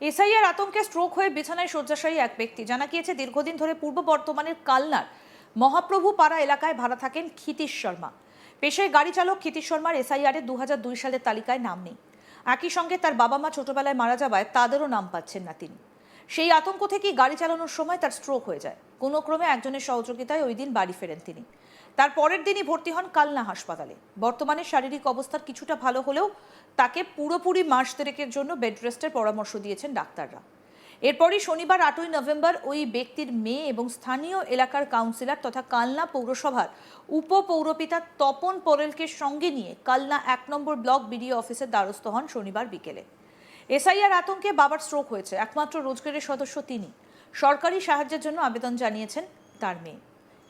SIR আতঙ্কে stroke হয়ে বিছানায় শয্যাশায়ী এক ব্যক্তি। জানা গিয়েছে, দীর্ঘদিন ধরে পূর্ব বর্ধমানের কালনার মহাপ্রভু পাড়া এলাকায় ভাড়া থাকেন ক্ষিতীশ শর্মা। পেশায় গাড়ি চালক ক্ষিতীশ শর্মার এসআইআর দু দুই সালের তালিকায় নাম নেই। একই সঙ্গে তার বাবা মা ছোটবেলায় মারা যাওয়ায় তাদেরও নাম পাচ্ছেন না তিনি। সেই আতঙ্ক থেকেই গাড়ি চালানোর সময় তার স্ট্রোক হয়ে যায়। কোনো ক্রমে একজনের সহযোগিতায় ওই দিন বাড়ি ফেরেন তিনি। তার পরের দিনই ভর্তি হন কালনা হাসপাতালে। বর্তমানে শারীরিক অবস্থার কিছুটা ভালো হলেও তাকে পুরোপুরি মাস দেড়েকের জন্য বেড রেস্টের পরামর্শ দিয়েছেন ডাক্তাররা। এরপরই শনিবার, আটই নভেম্বর, ওই ব্যক্তির মেয়ে এবং স্থানীয় এলাকার কাউন্সিলর তথা কালনা পৌরসভার উপপৌরপিতা তপন পরেলকে সঙ্গে নিয়ে কালনা এক নম্বর ব্লক বিডিও অফিসের দ্বারস্থ হন শনিবার বিকেলে। এসআইআর আতঙ্কে বাবার স্ট্রোক হয়েছে, একমাত্র রোজগারের সদস্য তিনি। সরকারি সাহায্যের জন্য আবেদন জানিয়েছেন তার মেয়ে।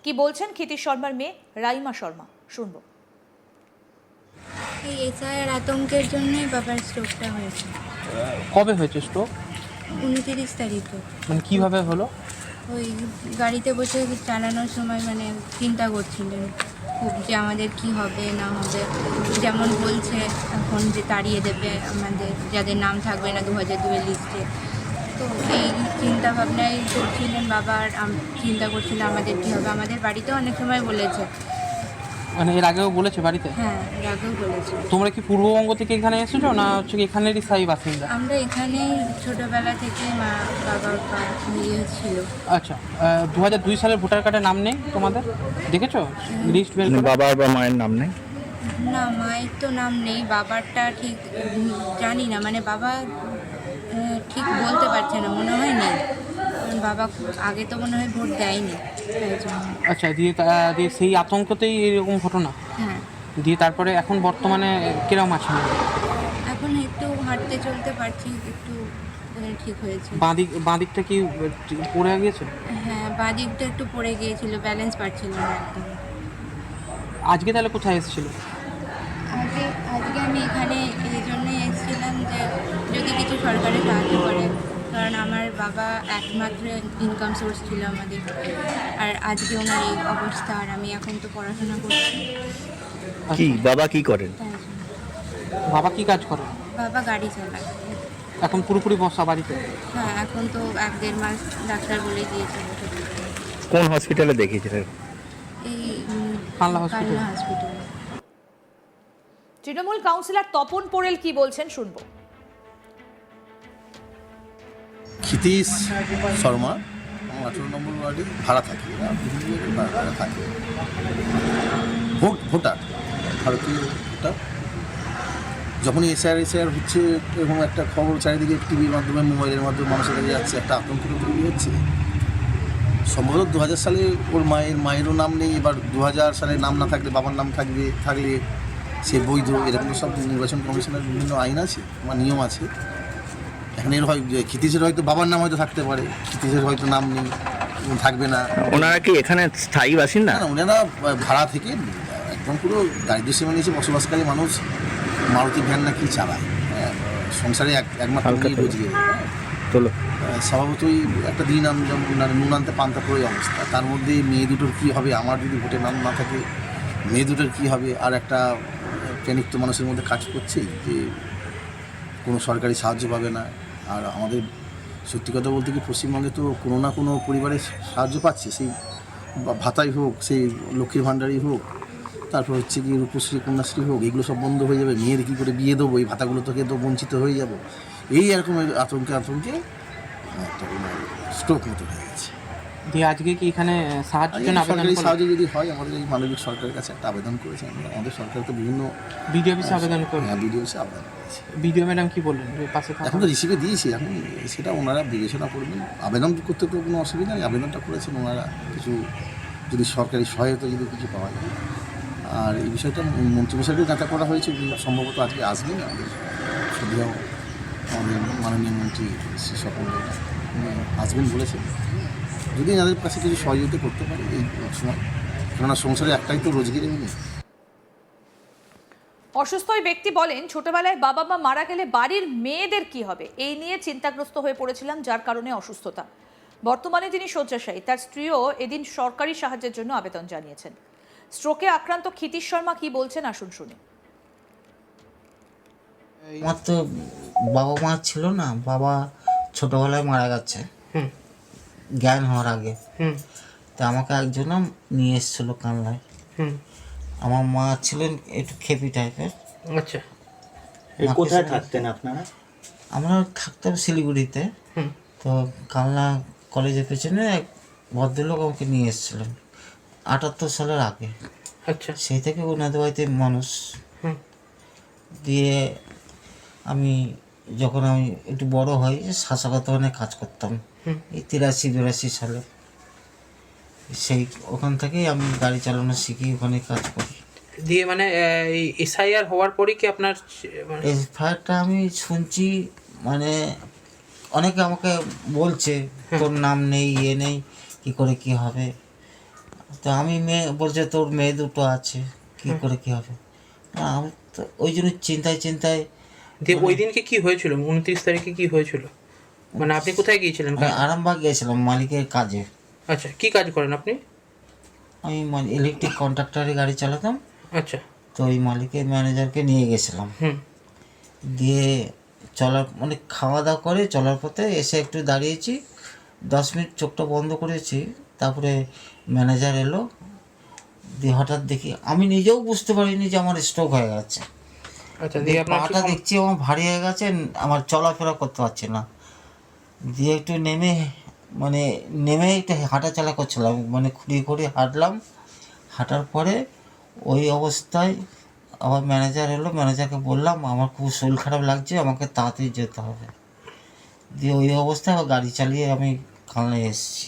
কি বলছেন ক্ষিতীশ শর্মার মেয়ে রাইমা শর্মা? শুনব। এই এসআইয়ের আতঙ্কের জন্যই বাবার স্ট্রোকটা হয়েছে। কবে হয়েছে স্ট্রোক উনতিরিশ তারিখে। মানে কীভাবে হলো? ওই গাড়িতে বসে চালানোর সময় মানে চিন্তা করছিলেন খুব যে আমাদের কি হবে না হবে। যেমন বলছে এখন যে তাড়িয়ে দেবে আমাদের যাদের নাম থাকবে না দু হাজার দুয়ের লিস্টে তো এই চিন্তা ভাবনাই করছিলেন বাবার চিন্তা করছিল আমাদের কী হবে। আমাদের বাড়িতেও অনেক সময় বলেছে। মানে এর আগেও বলেছে বাড়িতে? হ্যাঁ এর আগেও বলেছে। তোমরা কি পূর্ববঙ্গ থেকে এখানে এসেছ না হচ্ছে কি এখানেরই স্থায়ী বাসিন্দা? আমরা এখানেই ছোটবেলা থেকে মা বাবার ইয়ে ছিল। আচ্ছা দু হাজার দুই সালের ভোটার কার্ডে নাম নেই তোমাদের? দেখেছ? লিস্ট বের বাবার বা মায়ের নাম নেই? না মায়ের তো নাম নেই। বাবারটা ঠিক জানি না। মানে বাবা ঠিক পারছে না মনে হয় নেই কারণ বাবা আগে তো মনে হয় ভোট দেয়নি আচ্ছা দিয়ে দিয়ে সেই আতঙ্কতেই এরকম ঘটনা? হ্যাঁ। দিয়ে তারপরে এখন বর্তমানে কিরম আছে? এখন একটু হাঁটতে চলতে পারছি একটু ঠিক হয়েছে। বাঁদিক বাঁদিকটা কি পড়ে গিয়েছে? হ্যাঁ বাঁ দিকটা একটু পড়ে গিয়েছিল ব্যালেন্স পাচ্ছিল না একদম আজকে তাহলে কোথায় এসেছিল? আজকে আজকে আমি এখানে এই জন্যই এসেছিলাম যে যদি কিছু সরকারের সাহায্য করে বাবা একমাত্র ইনকাম সোর্স ছিল আমাদের। আর আজকে ওনার এই অবস্থা আর আমি এখন তো পড়াশোনা করছি। কি বাবা কি করেন? বাবা কি কাজ করে? বাবা গাড়ি চালায়। এখন পুরোপুরি বসা বাড়িতে? হ্যাঁ এখন তো এক দেড় মাস ডাক্তার বলে দিয়েছে কোন হসপিটালে দেখিয়েছিলেন? এই হসপিটাল। তৃণমূল কাউন্সিলর তপন পোরেল কি বলছেন শুনব। ক্ষিতীশ শর্মা, আঠেরো নম্বর ওয়ার্ডে ভাড়া থাকি আর ভাড়া থাকে। ভোট, ভোটার, ভারতীয় ভোটার। যখনই এসআর এসআর হচ্ছে এরকম একটা খবর চারিদিকে টিভির মাধ্যমে, মোবাইলের মাধ্যমে মানুষের কাছে যাচ্ছে, একটা আতঙ্ক তৈরি হচ্ছে। সম্ভবত দু হাজার সালে ওর মায়ের, মায়েরও নাম নেই, এবার দু হাজার সালে নাম না থাকলে, বাবার নাম থাকবে, থাকলে সে বৈধ, এরকম সব নির্বাচন কমিশনের বিভিন্ন আইন আছে, বা নিয়ম আছে। এখন এর হয় যে ক্ষিতীশের হয়তো বাবার নাম হয়তো থাকতে পারে ক্ষিতীশের হয়তো নাম নেই থাকবে না। ওনারা কি এখানে স্থায়ী বাসিন্দা? না ওনারা ভাড়া থেকে একদম পুরো দারিদ্র সীমা নিচে বসবাসকারী মানুষ মারুতি ভ্যান না কি চালায়। হ্যাঁ, সংসারে এক একমাত্র রোজগার হ্যাঁ। তোলো। স্বভাবতই একটা দিন মানে নুন আনতে পান্তা পড়ে অবস্থা। তার মধ্যে মেয়ে দুটোর কী হবে আমার যদি ভোটের নাম না থাকে মেয়ে দুটোর কী হবে? আর একটা প্যানিক তো মানুষের মধ্যে কাজ করছে যে কোনো সরকারি সাহায্য পাবে না। আর আমাদের সত্যি কথা বলতে কি পশ্চিমবঙ্গে তো কোনো না কোনো পরিবারে সাহায্য পাচ্ছে। সেই ভাতাই হোক, সেই লক্ষ্মীর ভাণ্ডারই হোক, তারপর হচ্ছে কি রূপশ্রী, কন্যাশ্রী হোক, এগুলো সব বন্ধ হয়ে যাবে। মেয়ের কী করে বিয়ে দেবো? এই ভাতাগুলো থেকে তো বঞ্চিত হয়ে যাব। এই এরকম আতঙ্কে আতঙ্কে স্ট্রোক মতো হয়ে গেছে। দিয়ে আজকে কি এখানে সাহায্যের জন্য আবেদন সরকারি সাহায্য যদি হয় আমাদের এই মানবিক সরকারের কাছে একটা আবেদন করেছে আমরা আমাদের সরকার তো বিভিন্ন বিডিও অফিসে আবেদন করলে হ্যাঁ, বিডিও সে আবেদন করেছে। বিডিও ম্যাডাম কি বললেন? পাশে এখন তো রিসিভে দিয়েছি এখন সেটা ওনারা বিবেচনা করবেন। আবেদন করতে তো কোনো অসুবিধা নেই আবেদনটা করেছেন ওনারা। কিছু যদি সরকারি সহায়তা যদি কিছু পাওয়া যায়। আর এই বিষয়টা মন্ত্রিমশাইকেও যাতা করা হয়েছে সম্ভবত আজকে আসবেন আমাদের সদ্য আমাদের মাননীয় মন্ত্রী শ্রী উনি আসবেন বলেছেন। যদি এনাদের কাছে কিছু সহযোগিতা করতে পারে এই সময় কেননা সংসারে একটাই তো রোজগারি নেই। অসুস্থ ওই ব্যক্তি বলেন ছোটবেলায় বাবা মা মারা গেলে বাড়ির মেয়েদের কি হবে? এই নিয়ে চিন্তাগ্রস্ত হয়ে পড়েছিলাম যার কারণে অসুস্থতা। বর্তমানে তিনি শয্যাশায়ী তার স্ত্রীও এদিন সরকারি সাহায্যের জন্য আবেদন জানিয়েছেন। স্ট্রোকে আক্রান্ত ক্ষিতীশ শর্মা কি বলছেন আসুন শুনি। আমার তো বাবা মা ছিল না বাবা ছোটোবেলায় মারা গেছে। জ্ঞান হওয়ার আগে। হুম। তো আমাকে একজন নিয়ে এসেছিল কানলায় হুম। আমার মা ছিলেন একটু খেপি টাইপের। আচ্ছা। কোথায় থাকতেন আপনারা? আমরা থাকতাম শিলিগুড়িতে। তো কালনা কলেজের পেছনে এক ভদ্রলোক আমাকে নিয়ে এসেছিলেন। আটাত্তর সালের আগে। আচ্ছা। সেই থেকে ওনাদের বাড়িতে মানুষ। হুম। দিয়ে আমি যখন আমি একটু বড় হই শাসকাতনে কাজ করতাম। হুম। এই তিরাশি বিরাশি সালে। সেই ওখান থেকেই আমি গাড়ি চালানো শিখি ওখানে কাজ করি। দিয়ে মানে এই এসআইআর হওয়ার পরই কি আপনার মানে ফায়ারটা আমি শুনছি মানে অনেকে আমাকে বলছে তোর নাম নেই ইয়ে নেই কি করে কি হবে? তো আমি মেয়ে বলছে তোর মেয়ে দুটো আছে কি করে কি হবে? আমি তো ওই জন্য চিন্তায় চিন্তায় দিয়ে ওই দিনকে কি হয়েছিল? উনত্রিশ তারিখে কি হয়েছিল? মানে আপনি কোথায় গিয়েছিলেন আমি আরামবাগ গিয়েছিলাম মালিকের কাজে। আচ্ছা কি কাজ করেন আপনি? আমি ইলেকট্রিক কন্ট্রাক্টরে গাড়ি চালাতাম। আচ্ছা। তো ওই মালিকের ম্যানেজারকে নিয়ে গেছিলাম। হুম। দিয়ে চলার মানে খাওয়া দাওয়া করে চলার পথে এসে একটু দাঁড়িয়েছি। দশ মিনিট চোখটা বন্ধ করেছি তারপরে ম্যানেজার এলো। দিয়ে হঠাৎ দেখি আমি নিজেও বুঝতে পারিনি যে আমার স্ট্রোক হয়ে গেছে। আচ্ছা পাটা দেখছি আমার ভারী হয়ে গেছে আমার চলাফেরা করতে পারছি না। দিয়ে একটু নেমে মানে নেমে একটু হাঁটাচলা করছিলাম। মানে খুঁড়িয়ে খুঁড়িয়ে হাঁটলাম। হাঁটার পরে ওই অবস্থায় আবার ম্যানেজার এলো। ম্যানেজারকে বললাম আমার খুব শরীর খারাপ লাগছে আমাকে তাড়াতাড়ি যেতে হবে। দিয়ে ওই অবস্থায় আবার গাড়ি চালিয়ে আমি কালনায় এসেছি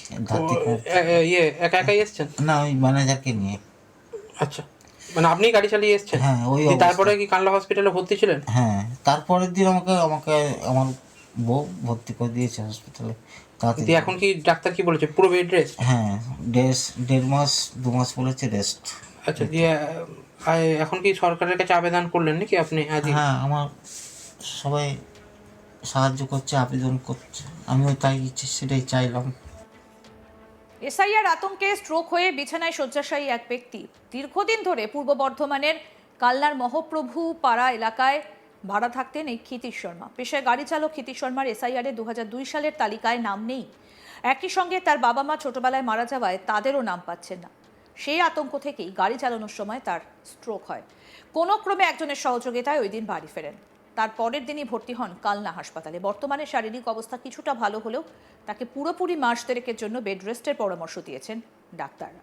ইয়ে একা একাই এসছেন? না ওই ম্যানেজারকে নিয়ে। আচ্ছা। মানে আপনি গাড়ি চালিয়ে এসছেন? হ্যাঁ ওই তারপরে কি কানলা হসপিটালে ভর্তি ছিলেন? হ্যাঁ তারপরের দিন আমাকে আমাকে আমার বউ ভর্তি করে দিয়েছে হসপিটালে তাতে এখন কি ডাক্তার কি বলেছে? পুরো বেড রেস্ট হ্যাঁ দেড় দেড় মাস দু মাস বলেছে রেস্ট আচ্ছা দিয়ে এখন কি সরকারের কাছে আবেদন করলেন নাকি আপনি হ্যাঁ আমার সবাই সাহায্য করছে আবেদন করছে। আমিও তাই ইচ্ছে সেটাই চাইলাম। এসআইআর আতঙ্কে স্ট্রোক হয়ে বিছানায় শয্যাশায়ী এক ব্যক্তি। দীর্ঘদিন ধরে পূর্ব বর্ধমানের কালনার মহাপ্রভু পাড়া এলাকায় ভাড়া থাকতেন এই ক্ষিতিশ শর্মা। পেশায় গাড়ি চালক ক্ষিতিশ শর্মার এসআইআর দু সালের তালিকায় নাম নেই। একই সঙ্গে তার বাবা মা ছোটবেলায় মারা যাওয়ায় তাদেরও নাম পাচ্ছেন না। সেই আতঙ্ক থেকেই গাড়ি চালানোর সময় তার স্ট্রোক হয়। কোনো ক্রমে একজনের সহযোগিতায় ওই দিন বাড়ি ফেরেন। তার পরের দিনই ভর্তি হন কালনা হাসপাতালে। বর্তমানে শারীরিক অবস্থা কিছুটা ভালো হলেও তাকে পুরোপুরি মাস দেড়েকের জন্য বেড রেস্টের পরামর্শ দিয়েছেন ডাক্তাররা।